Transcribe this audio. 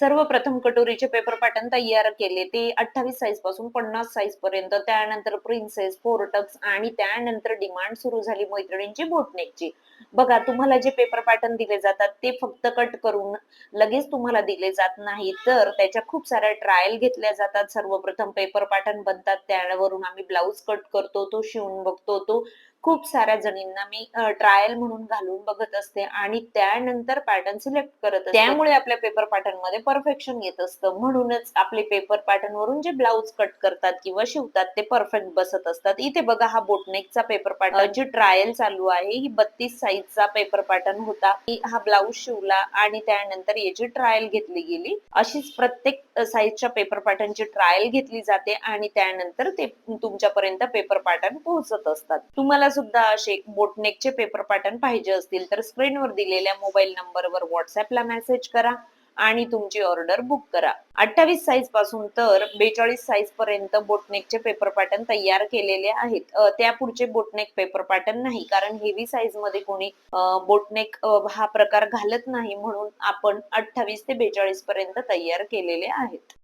सर्वप्रथम कटोरीचे paper pattern तयार केले. ते अठ्ठावीस साईजपासून पन्नास साईज पर्यंत त्यानंतर प्रिन्सेस फोरटक्स आणि त्यानंतर डिमांड सुरू झाली मैत्रिणींची बोटनेकची. बघा तुम्हाला जे पेपर पॅटर्न दिले जातात ते फक्त कट करून लगेच तुम्हाला दिले जात नाही तर त्याच्या खूप साऱ्या ट्रायल घेतल्या जातात. सर्वप्रथम पेपर पॅटर्न बनतात. त्यावरून आम्ही ब्लाऊज कट करतो तो शिवून बघतो तो खूप साऱ्या जणींना मी ट्रायल म्हणून घालून बघत असते आणि त्यानंतर पॅटर्न सिलेक्ट करत असते. त्यामुळे आपल्या पेपर पॅटर्नमध्ये परफेक्शन येत असतं. म्हणूनच आपले पेपर पॅटर्न वरून जे ब्लाऊज कट करतात किंवा शिवतात ते परफेक्ट बसत असतात. इथे बघा हा बोटनेकचा पेपर पॅटर्न जी ट्रायल चालू आहे ही बत्तीस साईजचा पेपर पॅटर्न होता. हा ब्लाऊज शिवला आणि त्यानंतर याची ट्रायल घेतली गेली अशीच प्रत्येक साईजच्या पेपर पॅटर्नची ट्रायल घेतली जाते आणि त्यानंतर ते तुमच्यापर्यंत पेपर पॅटर्न पोहोचत असतात. तुम्हाला सुद्धा असे बोटनेकचे पेपर पॅटर्न पाहिजे असतील तर स्क्रीनवर दिलेल्या मोबाईल नंबरवर व्हॉट्सअपला मेसेज करा आणि तुमची ऑर्डर बुक करा. अठ्ठावीस साईजपासून तर बेचाळीस साईज पर्यंत बोटनेकचे पेपर पॅटर्न तयार केलेले आहेत. त्या पुढचे बोटनेक पेपर पॅटर्न नाही कारण हेवी साईजमध्ये कोणी बोटनेक हा प्रकार घालत नाही म्हणून आपण अठ्ठावीस ते बेचाळीस पर्यंत तयार केलेले आहेत.